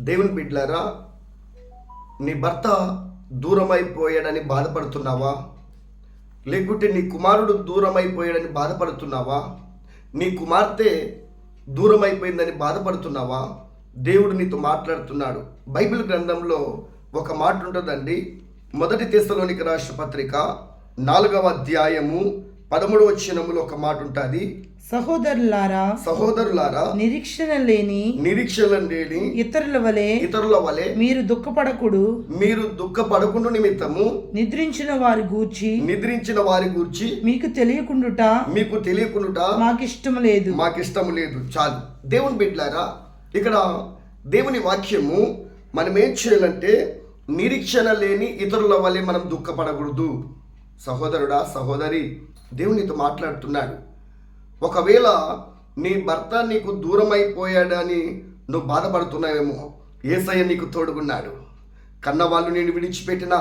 దేవుని బిడ్డలారా నీ భర్త దూరం అయిపోయాడని బాధపడుతున్నావా? లేకుంటే నీ కుమారుడు దూరమైపోయాడని బాధపడుతున్నావా? నీ కుమార్తె దూరం అయిపోయిందని బాధపడుతున్నావా? దేవుడు నీతో మాట్లాడుతున్నాడు. బైబిల్ గ్రంథంలో ఒక మాట ఉంటుందండి. మొదటి తెస్తలోనికి రాష్ట్ర పత్రిక నాలుగవ అధ్యాయము పదమూడవ వచనములో ఒక మాట ఉంటుంది. సహోదరులారా సహోదరులారా నిరీక్షణ లేని నిరీక్షణ లేని ఇతరుల వలె ఇతరుల వలె మీరు దుఃఖపడకుడు మీరు దుఃఖపడకుండా నిమిత్తము నిద్రించిన వారి గూర్చి నిద్రించిన వారి గురించి మీకు తెలియకుండుట మీకు తెలియకుండా మాకిష్టం లేదు. మాకు ఇష్టం లేదు. చాలు. దేవుని బిడ్డలారా ఇక్కడ దేవుని వాక్యము మనం ఏం చేయాలంటే నిరీక్షణ లేని ఇతరుల వల్లే మనం దుఃఖపడకూడదు. సహోదరుడా సహోదరి దేవునితో మాట్లాడుతున్నాడు. ఒకవేళ నీ భర్త నీకు దూరం అయిపోయాడని నువ్వు బాధపడుతున్నావేమో ఏసయ్య నీకు తోడుగున్నాడు. కన్నవాళ్ళు నేను విడిచిపెట్టినా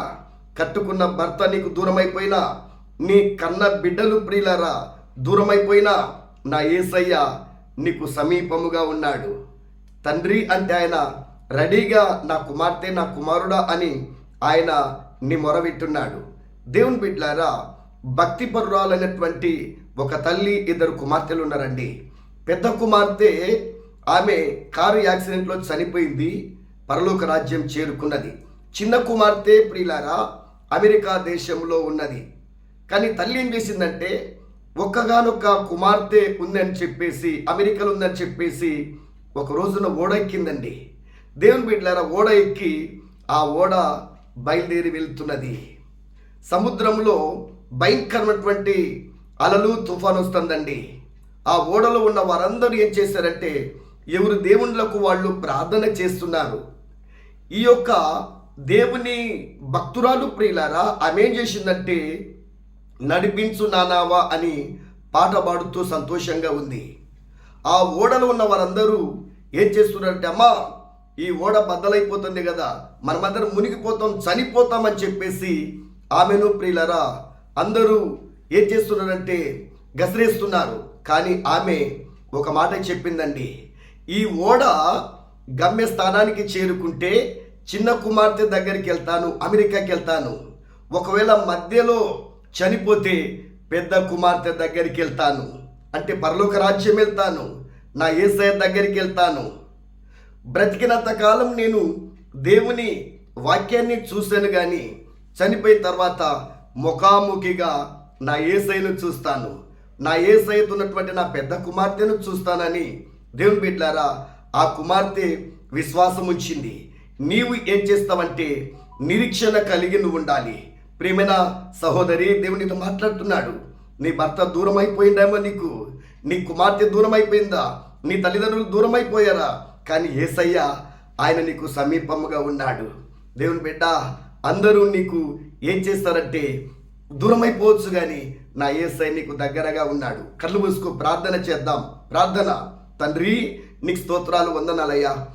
కట్టుకున్న భర్త నీకు దూరమైపోయినా నీ కన్న బిడ్డలు ప్రియులరా దూరమైపోయినా నా ఏసయ్య నీకు సమీపముగా ఉన్నాడు. తండ్రి అంటే ఆయన రెడీగా నా కుమార్తె నా కుమారుడా అని ఆయన నీ మొరవిట్టున్నాడు. దేవుని బిడ్లారా భక్తి పరురాలైనటువంటి ఒక తల్లి ఇద్దరు కుమార్తెలు ఉన్నారండి. పెద్ద కుమార్తె ఆమె కారు యాక్సిడెంట్లో చనిపోయింది పరలోక రాజ్యం చేరుకున్నది. చిన్న కుమార్తె ప్రియులారా అమెరికా దేశంలో ఉన్నది. కానీ తల్లి ఏం చేసిందంటే ఒక్కగానొక్క కుమార్తె ఉందని చెప్పేసి అమెరికాలో ఉందని చెప్పేసి ఒక రోజున ఓడ ఎక్కిందండి. దేవుని బిడ్డలారా ఓడ ఎక్కి ఆ ఓడ బయలుదేరి వెళ్తున్నది. సముద్రంలో భయంకరమైనటువంటి అలలు తుఫాన్ వస్తుందండి. ఆ ఓడలో ఉన్న వారందరూ ఏం చేశారంటే ఎవరు దేవుళ్ళకు వాళ్ళు ప్రార్థన చేస్తున్నారు. ఈ యొక్క దేవుని భక్తురాలు ప్రియులారా ఆమె ఏం చేసిందంటే నడిపించు నానావా అని పాట పాడుతూ సంతోషంగా ఉంది. ఆ ఓడలో ఉన్న వారందరూ ఏం చేస్తున్నారంటే అమ్మా ఈ ఓడ బద్దలైపోతుంది కదా మనమందరం మునిగిపోతాం చనిపోతామని చెప్పేసి ఆమెను ప్రియులరా అందరూ ఏం చేస్తున్నారంటే గసరేస్తున్నారు. కానీ ఆమె ఒక మాట చెప్పిందండి. ఈ ఓడ గమ్యస్థానానికి చేరుకుంటే చిన్న కుమార్తె దగ్గరికి వెళ్తాను అమెరికాకి వెళ్తాను ఒకవేళ మధ్యలో చనిపోతే పెద్ద కుమార్తె దగ్గరికి వెళ్తాను అంటే పరలోక రాజ్యం వెళ్తాను నా ఏసయ దగ్గరికి వెళ్తాను బ్రతికినంత కాలం నేను దేవుని వాక్యాన్ని చూశాను కానీ చనిపోయిన తర్వాత ముఖాముఖిగా నా ఏసైను చూస్తాను. నా ఏసైతో ఉన్నటువంటి నా పెద్ద కుమార్తెను చూస్తానని దేవుని బిడ్డారా ఆ కుమార్తె విశ్వాసం ఉంచింది. నీవు ఏం చేస్తావంటే నిరీక్షణ కలిగి నువ్వు ఉండాలి. ప్రేమైన సహోదరి దేవునితో మాట్లాడుతున్నాడు. నీ భర్త దూరం అయిపోయిందేమో నీకు? నీ కుమార్తె దూరం అయిపోయిందా నీ తల్లిదండ్రులు దూరం అయిపోయారా కానీ ఏసయ్య ఆయన నీకు సమీపముగా ఉన్నాడు. దేవుని బిడ్డ అందరూ నీకు ఏం చేస్తారంటే దూరం అయిపోవచ్చు కానీ నా ఏసై నీకు దగ్గరగా ఉన్నాడు. కళ్ళు మూసుకో ప్రార్థన చేద్దాం. ప్రార్థన. తండ్రి నీకు స్తోత్రాలు వందనాలయ్యా.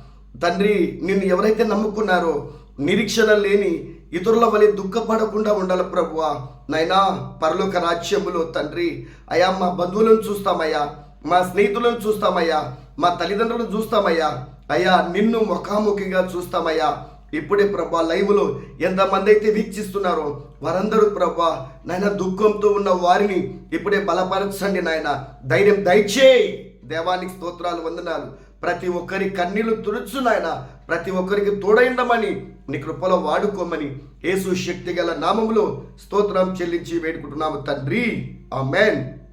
తండ్రి నిన్ను ఎవరైతే నమ్ముకున్నారో నిరీక్షణ లేని ఇతరుల వలె దుఃఖపడకుండా ఉండాలి ప్రభువా. నైనా పరలోక రాజ్యములో తండ్రి అయా మా బంధువులను చూస్తామయ్యా. మా స్నేహితులను చూస్తామయ్యా. మా తల్లిదండ్రులను చూస్తామయ్యా. అయ్యా నిన్ను ముఖాముఖిగా చూస్తామయ్యా. ఇప్పుడే ప్రభా లైవ్లో ఎంతమంది అయితే వీక్షిస్తున్నారో వారందరూ ప్రభా నాయన దుఃఖంతో ఉన్న వారిని ఇప్పుడే బలపరచండి నాయన. ధైర్యం దయచేయి. దేవానికి స్తోత్రాలు వందనాలు. ప్రతి ఒక్కరి కన్నీళ్ళు తుడుచు నాయన. ప్రతి ఒక్కరికి తోడైండమని నీ కృపలో వాడుకోమని యేసు శక్తి గల నామములో స్తోత్రం చెల్లించి వేడుకుంటున్నాము తండ్రి. ఆమెన్.